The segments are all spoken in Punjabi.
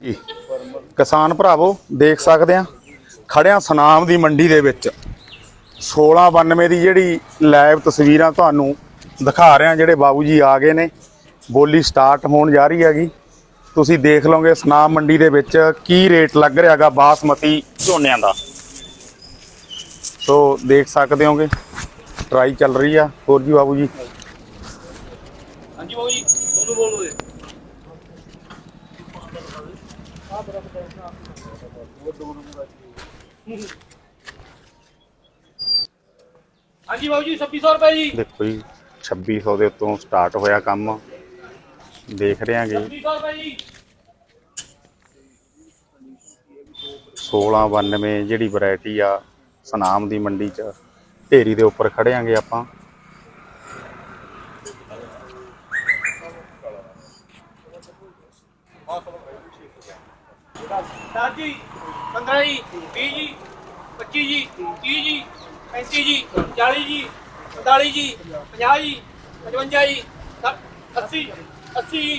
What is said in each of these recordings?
ਜੀ। ਕਿਸਾਨ ਭਰਾਵੋ, ਦੇਖ ਸਕਦੇ ਆ ਖੜਿਆ ਸਨਾਮ ਦੀ ਮੰਡੀ ਦੇ ਵਿੱਚ। 1692 ਦੀ ਜਿਹੜੀ ਲਾਈਵ ਤਸਵੀਰਾਂ ਤੁਹਾਨੂੰ ਦਿਖਾ ਰਿਹਾ, ਜਿਹੜੇ ਬਾਬੂ ਜੀ ਆ ਗਏ ਨੇ। ਬੋਲੀ ਸਟਾਰਟ ਹੋਣ ਜਾ ਰਹੀ ਹੈਗੀ। ਤੁਸੀਂ ਦੇਖ ਲਓਗੇ ਸਨਾਮ ਮੰਡੀ ਦੇ ਵਿੱਚ ਕੀ ਰੇਟ ਲੱਗ ਰਿਹਾਗਾ ਬਾਸਮਤੀ ਝੋਨਿਆਂ ਦਾ। ਸੋ ਦੇਖ ਸਕਦੇ ਹੋਗੇ, ਟਰਾਈ ਚੱਲ ਰਹੀ ਆ। ਹੋਰ ਜੀ ਬਾਬੂ ਜੀ। ਹਾਂਜੀ ਬਾਬੂ ਜੀ ਤੁਹਾਨੂੰ ਬੋਲੋ ਹਾਂਜੀ ਬਾਬੂ ਜੀ 2600 ਰੁਪਏ ਜੀ। ਦੇਖੋ ਜੀ 2600 ਦੇ ਉੱਤੋਂ ਸਟਾਰਟ ਹੋਇਆ ਕੰਮ। ਦੇਖ ਰਹੇ ਹਾਂਗੇ 2600 ਰੁਪਏ ਜੀ। 1692 ਜਿਹੜੀ ਵੈਰਾਈਟੀ ਆ ਸਨਾਮ ਦੀ ਮੰਡੀ 'ਚ ਢੇਰੀ ਦੇ ਉੱਪਰ ਖੜਿਆਂਗੇ ਆਪਾਂ। ਦਸ ਜੀ 15 ਜੀ 20 ਜੀ 25 ਜੀ 30 ਜੀ 35 ਜੀ 40 ਜੀ 45 ਜੀ 50 ਜੀ 55 ਜੀ 80 80 ਜੀ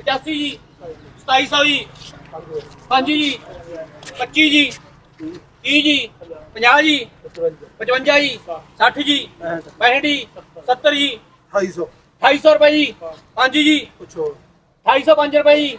85 ਜੀ 2700 ਜੀ 5 ਜੀ 25 ਜੀ 30 ਜੀ 50 ਜੀ 55 ਜੀ 60 ਜੀ 65 ਜੀ 70 ਜੀ 250 250 ਰੁਪਏ ਜੀ 5 ਜੀ ਪੁੱਛੋ। 250 ਰੁਪਏ ਜੀ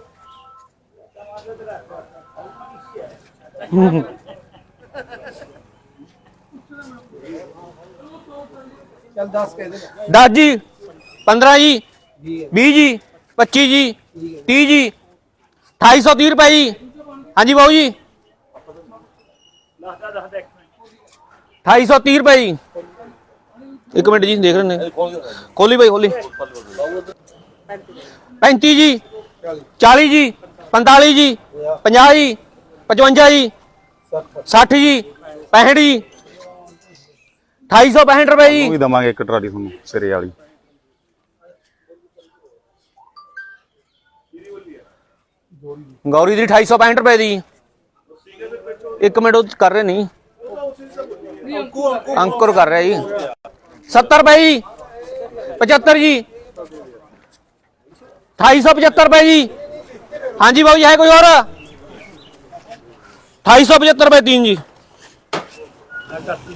ਚੱਲ 10 ਕਹਿ ਦੇ 10 ਜੀ 15 ਜੀ ਜੀ 20 ਜੀ 25 ਜੀ 30 ਜੀ 250 ਰੁਪਏ ਜੀ ਹਾਂਜੀ ਬਾਬੂ ਜੀ 250 ਰੁਪਏ ਜੀ ਇੱਕ ਮਿੰਟ ਜੀ ਦੇਖ ਰਹੇ ਨੇ ਖੋਲੀ ਬਾਈ ਖੋਲੀ 35 ਜੀ 40 ਜੀ 45 ਜੀ 50 ਜੀ 55 ਜੀ 60 ਜੀ 65 ਜੀ 265 ਰੁਪਏ ਜੀ। ਉਹ ਵੀ ਦਵਾਂਗੇ ਇੱਕ ਟਰਾਲੀ ਤੁਹਾਨੂੰ ਸਿਰੇ ਵਾਲੀ। ਗੌਰੀ ਦੀ 265 ਰੁਪਏ ਦੀ। ਇੱਕ ਮਿੰਟ ਉਹ ਕਰ ਰਹੇ ਨਹੀਂ। ਅੰਕੁਰ ਕਰ ਰਿਹਾ ਜੀ। 70 ਰੁਪਏ ਜੀ 75 ਜੀ। 275 ਰੁਪਏ ਜੀ। ਹਾਂਜੀ ਬਾਬੂ ਜੀ, ਹੈ ਕੋਈ ਹੋਰ? 275 ਰੁਪਏ तीन ਜੀ।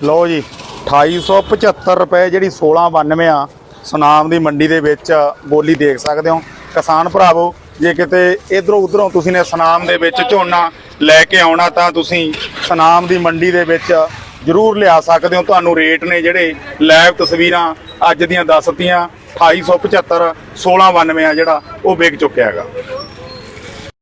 ਲਓ ਜੀ 2875 ਰੁਪਏ ਜਿਹੜੀ 1692 ਆ, ਸੁਨਾਮ ਦੀ ਮੰਡੀ ਦੇ ਵਿੱਚ ਬੋਲੀ ਦੇਖ ਸਕਦੇ ਹੋ। ਕਿਸਾਨ ਭਰਾਵੋ, ਜੇ ਕਿਤੇ ਇਧਰੋਂ ਉਧਰੋਂ ਤੁਸੀਂ ਨੇ ਸੁਨਾਮ ਦੇ ਵਿੱਚ ਝੋਨਾ ਲੈ ਕੇ ਆਉਣਾ ਤਾਂ ਤੁਸੀਂ ਸੁਨਾਮ ਦੀ ਮੰਡੀ ਦੇ ਵਿੱਚ ਜ਼ਰੂਰ ਲਿਆ ਸਕਦੇ ਹੋ। ਤੁਹਾਨੂੰ ਰੇਟ ਨੇ ਜਿਹੜੇ ਲਾਈਵ ਤਸਵੀਰਾਂ ਅੱਜ ਦੀਆਂ ਦੱਸਤੀਆਂ 2875 1692 ਆ ਜਿਹੜਾ, ਉਹ ਵਿਕ ਚੁੱਕਿਆ ਹੈਗਾ।